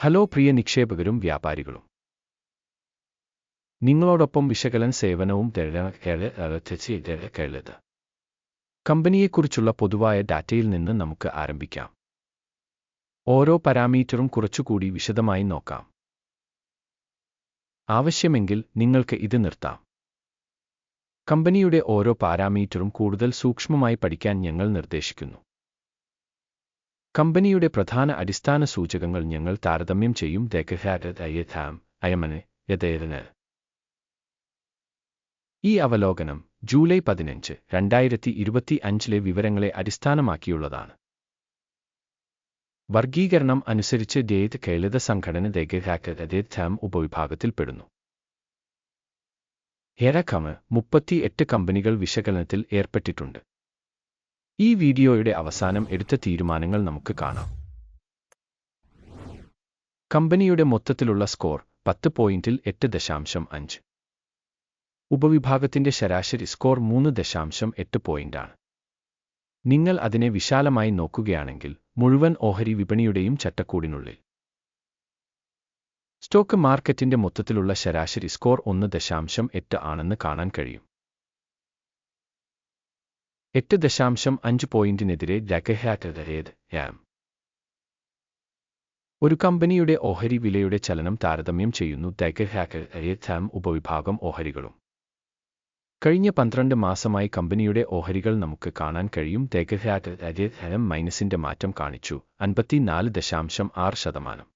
Hello പ്രിയ നിക്ഷേപകരും വ്യാപാരികളും. നിങ്ങളോടൊപ്പം വിശകലൻ സേവനവും കേളത് കമ്പനിയെക്കുറിച്ചുള്ള പൊതുവായ ഡാറ്റയിൽ നിന്ന് നമുക്ക് ആരംഭിക്കാം. ഓരോ പാരാമീറ്ററും കുറച്ചുകൂടി വിശദമായി നോക്കാം. ആവശ്യമെങ്കിൽ നിങ്ങൾക്ക് ഇത് നിർത്താം. കമ്പനിയുടെ ഓരോ പാരാമീറ്ററും കൂടുതൽ സൂക്ഷ്മമായി പഠിക്കാൻ ഞങ്ങൾ നിർദ്ദേശിക്കുന്നു. കമ്പനിയുടെ പ്രധാന അടിസ്ഥാന സൂചകങ്ങൾ ഞങ്ങൾ താരതമ്യം ചെയ്യും. ദഗഹാം അയമന് യഥേരന്. ഈ അവലോകനം ജൂലൈ പതിനഞ്ച് രണ്ടായിരത്തി ഇരുപത്തി അഞ്ചിലെ വിവരങ്ങളെ അടിസ്ഥാനമാക്കിയുള്ളതാണ്. വർഗീകരണം അനുസരിച്ച് ഡേത് കേളിത സംഘടന ദഗഹാം ഉപവിഭാഗത്തിൽപ്പെടുന്നു ഹെറഖമ് മുപ്പത്തി എട്ട് കമ്പനികൾ വിശകലനത്തിൽ ഏർപ്പെട്ടിട്ടുണ്ട്. ഈ വീഡിയോയുടെ അവസാനം എടുത്ത തീരുമാനങ്ങൾ നമുക്ക് കാണാം. കമ്പനിയുടെ മൊത്തത്തിലുള്ള സ്കോർ പത്ത് പോയിന്റിൽ എട്ട് ദശാംശം അഞ്ച്. ഉപവിഭാഗത്തിന്റെ ശരാശരി സ്കോർ മൂന്ന് ദശാംശം എട്ട് പോയിന്റാണ്. നിങ്ങൾ അതിനെ വിശാലമായി നോക്കുകയാണെങ്കിൽ മുഴുവൻ ഓഹരി വിപണിയുടെയും ചട്ടക്കൂടിനുള്ളിൽ. സ്റ്റോക്ക് മാർക്കറ്റിന്റെ മൊത്തത്തിലുള്ള ശരാശരി സ്കോർ ഒന്ന് ദശാംശം എട്ട് ആണെന്ന് കാണാൻ കഴിയും. എട്ട് ദശാംശം അഞ്ച് പോയിന്റിനെതിരെ രഗഹാറ്റേത് യാം. ഒരു കമ്പനിയുടെ ഓഹരി വിലയുടെ ചലനം താരതമ്യം ചെയ്യുന്നു ദഗഹാം ഉപവിഭാഗം ഓഹരികളും. കഴിഞ്ഞ പന്ത്രണ്ട് മാസമായി കമ്പനിയുടെ ഓഹരികൾ നമുക്ക് കാണാൻ കഴിയും ദഗഹാറ്റം മൈനസിന്റെ മാറ്റം കാണിച്ചു അൻപത്തിനാല് ദശാംശം ആറ് ശതമാനം.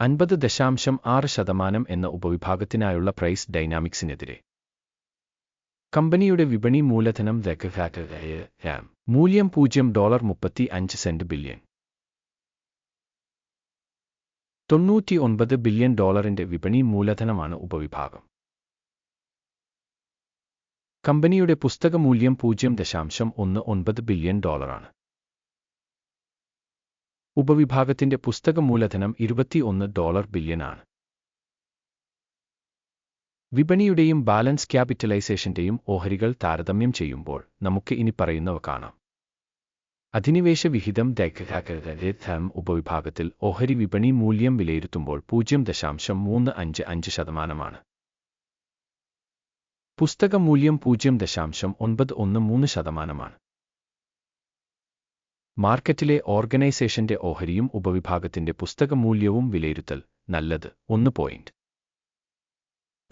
അൻപത് ദശാംശം ആറ് ശതമാനം എന്ന ഉപവിഭാഗത്തിനായുള്ള പ്രൈസ് ഡൈനാമിക്സിനെതിരെ. കമ്പനിയുടെ വിപണി മൂലധനം ദഗഹാറ്റം മൂല്യം പൂജ്യം ഡോളർ മുപ്പത്തി അഞ്ച് സെന്റ് ബില്യൺ. തൊണ്ണൂറ്റി ഒൻപത് ബില്യൺ ഡോളറിന്റെ വിപണി മൂലധനമാണ് ഉപവിഭാഗം. കമ്പനിയുടെ പുസ്തക മൂല്യം പൂജ്യം ദശാംശം ഒന്ന് ഒൻപത് ബില്യൺ ഡോളറാണ്. ഉപവിഭാഗത്തിന്റെ പുസ്തക മൂലധനം ഇരുപത്തിയൊന്ന് ഡോളർ ബില്യനാണ് വിപണിയുടെയും ബാലൻസ് ക്യാപിറ്റലൈസേഷന്റെയും ഓഹരികൾ താരതമ്യം ചെയ്യുമ്പോൾ നമുക്ക് ഇനി പറയുന്നവ കാണാം. അധിനിവേശ വിഹിതം ദൈർഘ്യം ഉപവിഭാഗത്തിൽ ഓഹരി വിപണി മൂല്യം വിലയിരുത്തുമ്പോൾ പൂജ്യം ദശാംശം മൂന്ന് അഞ്ച് അഞ്ച് ശതമാനമാണ്. പുസ്തക മൂല്യം പൂജ്യം ദശാംശം ഒൻപത് ഒന്ന് മൂന്ന് ശതമാനമാണ്. മാർക്കറ്റിലെ ഓർഗനൈസേഷന്റെ ഓഹരിയും ഉപവിഭാഗത്തിന്റെ പുസ്തക മൂല്യവും വിലയിരുത്തൽ നല്ലത് ഒന്ന് പോയിന്റ്.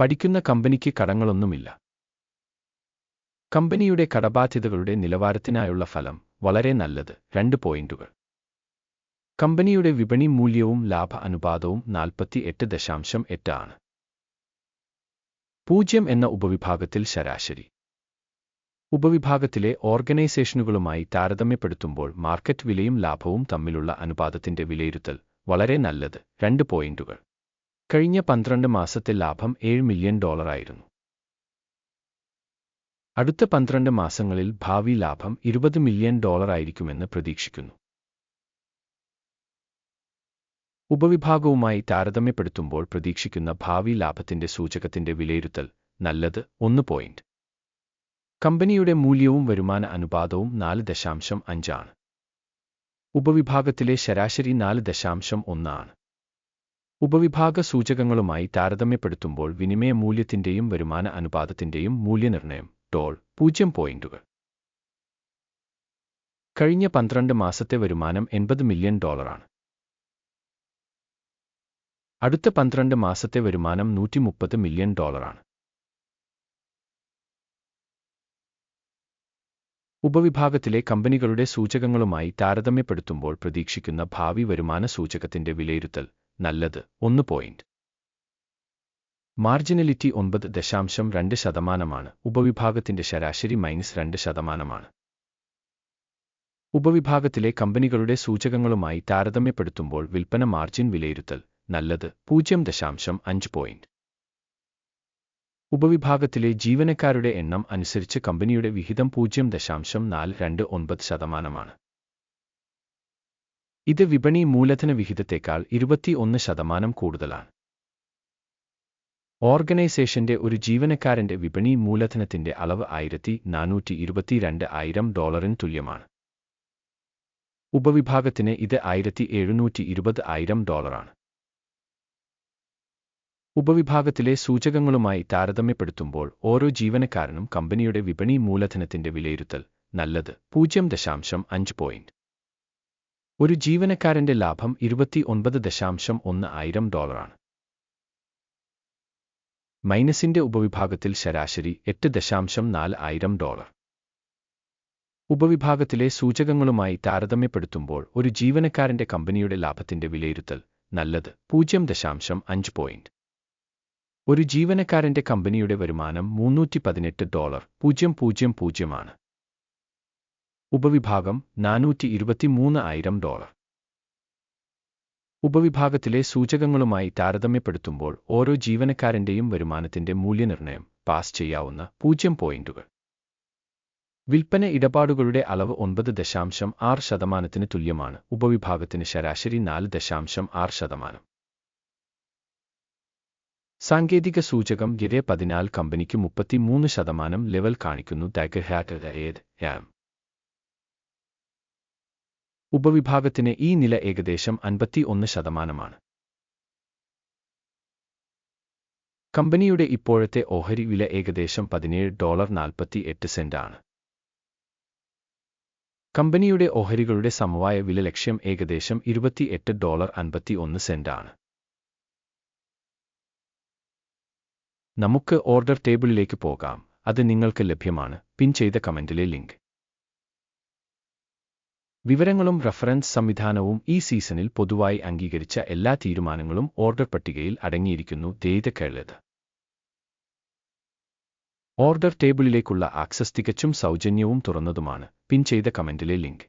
പഠിക്കുന്ന കമ്പനിക്ക് കടങ്ങളൊന്നുമില്ല. കമ്പനിയുടെ കടബാധ്യതകളുടെ നിലവാരത്തിനായുള്ള ഫലം വളരെ നല്ലത്. രണ്ട് പോയിന്റുകൾ. കമ്പനിയുടെ വിപണി മൂല്യവും ലാഭ അനുപാതവും നാൽപ്പത്തി എട്ട് ദശാംശം എട്ട് ആണ്. പൂജ്യം എന്ന ഉപവിഭാഗത്തിൽ ശരാശരി. ഉപവിഭാഗത്തിലെ ഓർഗനൈസേഷനുകളുമായി താരതമ്യപ്പെടുത്തുമ്പോൾ മാർക്കറ്റ് വിലയും ലാഭവും തമ്മിലുള്ള അനുപാതത്തിന്റെ വിലയിരുത്തൽ വളരെ നല്ലത്. രണ്ട് പോയിന്റുകൾ. കഴിഞ്ഞ പന്ത്രണ്ട് മാസത്തെ ലാഭം ഏഴ് മില്യൺ ഡോളറായിരുന്നു അടുത്ത പന്ത്രണ്ട് മാസങ്ങളിൽ ഭാവി ലാഭം ഇരുപത് മില്യൺ ഡോളറായിരിക്കുമെന്ന് പ്രതീക്ഷിക്കുന്നു. ഉപവിഭാഗവുമായി താരതമ്യപ്പെടുത്തുമ്പോൾ പ്രതീക്ഷിക്കുന്ന ഭാവി ലാഭത്തിന്റെ സൂചകത്തിന്റെ വിലയിരുത്തൽ നല്ലത് ഒന്ന് പോയിന്റ് കമ്പനിയുടെ മൂല്യവും വരുമാന അനുപാതവും നാല് ദശാംശം അഞ്ചാണ് ഉപവിഭാഗത്തിലെ ശരാശരി നാല് ദശാംശം ഒന്നാണ് ഉപവിഭാഗ സൂചകങ്ങളുമായി താരതമ്യപ്പെടുത്തുമ്പോൾ വിനിമയ മൂല്യത്തിന്റെയും വരുമാന അനുപാതത്തിന്റെയും മൂല്യനിർണയം ടോൾ പൂജ്യം പോയിന്റുകൾ. കഴിഞ്ഞ പന്ത്രണ്ട് മാസത്തെ വരുമാനം എൺപത് മില്യൺ ഡോളറാണ്. അടുത്ത പന്ത്രണ്ട് മാസത്തെ വരുമാനം നൂറ്റി മുപ്പത് മില്യൺ ഡോളറാണ്. ഉപവിഭാഗത്തിലെ കമ്പനികളുടെ സൂചകങ്ങളുമായി താരതമ്യപ്പെടുത്തുമ്പോൾ പ്രതീക്ഷിക്കുന്ന ഭാവി വരുമാന സൂചകത്തിന്റെ വിലയിരുത്തൽ നല്ലത്. ഒന്ന് പോയിന്റ് മാർജിനലിറ്റി ഒൻപത് ദശാംശം രണ്ട് ശതമാനമാണ്. ഉപവിഭാഗത്തിന്റെ ശരാശരി മൈനസ് രണ്ട് ശതമാനമാണ്. ഉപവിഭാഗത്തിലെ കമ്പനികളുടെ സൂചകങ്ങളുമായി താരതമ്യപ്പെടുത്തുമ്പോൾ വിൽപ്പന മാർജിൻ വിലയിരുത്തൽ നല്ലത്. പൂജ്യം ദശാംശം അഞ്ച് പോയിന്റ് ഉപവിഭാഗത്തിലെ ജീവനക്കാരുടെ എണ്ണം അനുസരിച്ച് കമ്പനിയുടെ വിഹിതം പൂജ്യം ദശാംശം നാല് രണ്ട് ഒൻപത് ശതമാനമാണ്. ഇത് വിപണി മൂലധന വിഹിതത്തേക്കാൾ ഇരുപത്തിയൊന്ന് ശതമാനം കൂടുതലാണ്. ഓർഗനൈസേഷന്റെ ഒരു ജീവനക്കാരന്റെ വിപണി മൂലധനത്തിന്റെ അളവ് ആയിരത്തി നാനൂറ്റി ഇരുപത്തിരണ്ട് ആയിരം ഡോളറിന് തുല്യമാണ്. ഉപവിഭാഗത്തിന് ഇത് ആയിരത്തി എഴുന്നൂറ്റി ഇരുപത് ആയിരം ഡോളറാണ്. ഉപവിഭാഗത്തിലെ സൂചകങ്ങളുമായി താരതമ്യപ്പെടുത്തുമ്പോൾ ഓരോ ജീവനക്കാരനും കമ്പനിയുടെ വിപണി മൂലധനത്തിന്റെ വിലയിരുത്തൽ നല്ലത് പൂജ്യം ദശാംശം അഞ്ച് പോയിന്റ് ഒരു ജീവനക്കാരന്റെ ലാഭം ഇരുപത്തി ഒൻപത് ദശാംശം ഒന്ന് ആയിരം ഡോളറാണ്. മൈനസിന്റെ ഉപവിഭാഗത്തിൽ ശരാശരി എട്ട് ദശാംശം നാല് ആയിരം ഡോളർ. ഉപവിഭാഗത്തിലെ സൂചകങ്ങളുമായി താരതമ്യപ്പെടുത്തുമ്പോൾ ഒരു ജീവനക്കാരന്റെ കമ്പനിയുടെ ലാഭത്തിന്റെ വിലയിരുത്തൽ നല്ലത് പൂജ്യം ദശാംശം അഞ്ച് പോയിന്റ് ഒരു ജീവനക്കാരന്റെ കമ്പനിയുടെ വരുമാനം മുന്നൂറ്റി പതിനെട്ട് ഡോളർ പൂജ്യം പൂജ്യം പൂജ്യമാണ് ഉപവിഭാഗം നാനൂറ്റി ഇരുപത്തിമൂന്ന് ആയിരം ഡോളർ ഉപവിഭാഗത്തിലെ സൂചകങ്ങളുമായി താരതമ്യപ്പെടുത്തുമ്പോൾ ഓരോ ജീവനക്കാരന്റെയും വരുമാനത്തിന്റെ മൂല്യനിർണയം പാസ് ചെയ്യാവുന്ന പൂജ്യം പോയിന്റുകൾ വിൽപ്പന ഇടപാടുകളുടെ അളവ് ഒൻപത് ദശാംശം ആറ് ശതമാനത്തിന് തുല്യമാണ് ഉപവിഭാഗത്തിന് ശരാശരി നാല് ദശാംശം ആറ് ശതമാനം സാങ്കേതിക സൂചകം ഗിരെ പതിനാല് കമ്പനിക്ക് മുപ്പത്തിമൂന്ന് ശതമാനം ലെവൽ കാണിക്കുന്നു ദഗ്ഹാറ്റ് ഏത് യാം ഉപവിഭാഗത്തിന് ഈ നില ഏകദേശം അൻപത്തി ഒന്ന് ശതമാനമാണ്. കമ്പനിയുടെ ഇപ്പോഴത്തെ ഓഹരി വില ഏകദേശം പതിനേഴ് ഡോളർ നാൽപ്പത്തി എട്ട് സെന്റ് ആണ്. കമ്പനിയുടെ ഓഹരികളുടെ സമവായ വില ലക്ഷ്യം ഏകദേശം ഇരുപത്തിയെട്ട് ഡോളർ അൻപത്തി ഒന്ന് സെന്റ് ആണ്. നമുക്ക് ഓർഡർ ടേബിളിലേക്ക് പോകാം. അത് നിങ്ങൾക്ക് ലഭ്യമാണ്. പിൻ ചെയ്ത കമന്റിലെ ലിങ്ക്. വിവരങ്ങളും റഫറൻസ് സംവിധാനവും ഈ സീസണിൽ പൊതുവായി അംഗീകരിച്ച എല്ലാ തീരുമാനങ്ങളും ഓർഡർ പട്ടികയിൽ അടങ്ങിയിരിക്കുന്നു ദേതക്കേളത് കേളത് ഓർഡർ ടേബിളിലേക്കുള്ള ആക്സസ് തികച്ചും സൗജന്യവും തുറന്നതുമാണ്. പിൻ ചെയ്ത കമന്റിലെ ലിങ്ക്.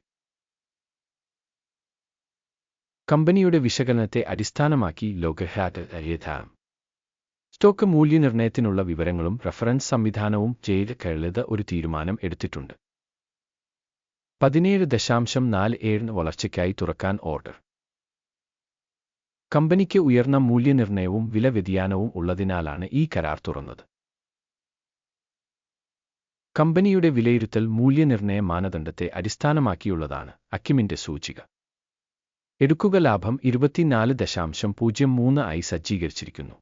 കമ്പനിയുടെ വിശകലനത്തെ അടിസ്ഥാനമാക്കി യഥാം സ്റ്റോക്ക് മൂല്യനിർണയത്തിനുള്ള വിവരങ്ങളും റഫറൻസ് സംവിധാനവും ചെയ്ത് കേളത് ഒരു തീരുമാനം എടുത്തിട്ടുണ്ട്. പതിനേഴ് ദശാംശം നാല് ഏഴിന് വളർച്ചയ്ക്കായി തുറക്കാൻ ഓർഡർ. കമ്പനിക്ക് ഉയർന്ന മൂല്യനിർണയവും വില വ്യതിയാനവും ഉള്ളതിനാലാണ് ഈ കരാർ തുറന്നത്. കമ്പനിയുടെ വിലയിരുത്തൽ മൂല്യനിർണയ മാനദണ്ഡത്തെ അടിസ്ഥാനമാക്കിയുള്ളതാണ് അക്കിമിന്റെ സൂചിക. എടുക്കുക ലാഭം ഇരുപത്തിനാല് ദശാംശം പൂജ്യം മൂന്ന് ആയി സജ്ജീകരിച്ചിരിക്കുന്നു.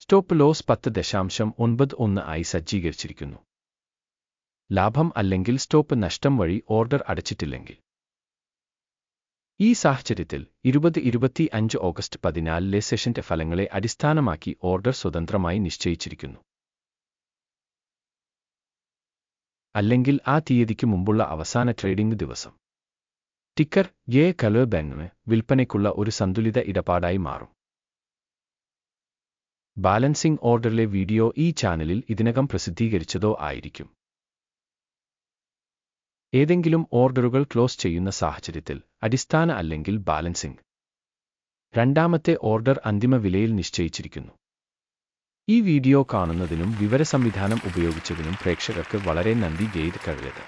സ്റ്റോപ്പ് ലോസ് പത്ത് ദശാംശം ഒൻപത് ഒന്ന് ആയി സജ്ജീകരിച്ചിരിക്കുന്നു. ലാഭം അല്ലെങ്കിൽ സ്റ്റോപ്പ് നഷ്ടം വഴി ഓർഡർ അടച്ചിട്ടില്ലെങ്കിൽ. ഈ സാഹചര്യത്തിൽ ഇരുപത് ഇരുപത്തി അഞ്ച് ഓഗസ്റ്റ് പതിനാലിലെ സെഷന്റെ ഫലങ്ങളെ അടിസ്ഥാനമാക്കി ഓർഡർ സ്വതന്ത്രമായി നിശ്ചയിച്ചിരിക്കുന്നു. അല്ലെങ്കിൽ ആ തീയതിക്ക് മുമ്പുള്ള അവസാന ട്രേഡിംഗ് ദിവസം. ടിക്കർ എ കലോ ബാങ്കിന് വിൽപ്പനയ്ക്കുള്ള ഒരു സന്തുലിത ഇടപാടായി മാറും. ബാലൻസിംഗ് ഓർഡറിലെ വീഡിയോ ഈ ചാനലിൽ ഇതിനകം പ്രസിദ്ധീകരിച്ചതോ ആയിരിക്കും. ഏതെങ്കിലും ഓർഡറുകൾ ക്ലോസ് ചെയ്യുന്ന സാഹചര്യത്തിൽ അടിസ്ഥാന അല്ലെങ്കിൽ ബാലൻസിംഗ് രണ്ടാമത്തെ ഓർഡർ അന്തിമ വിലയിൽ നിശ്ചയിച്ചിരിക്കുന്നു. ഈ വീഡിയോ കാണുന്നതിനും വിവര സംവിധാനം ഉപയോഗിച്ചതിനും പ്രേക്ഷകർക്ക് വളരെ നന്ദി ഗെയ്ത് കഴിയത്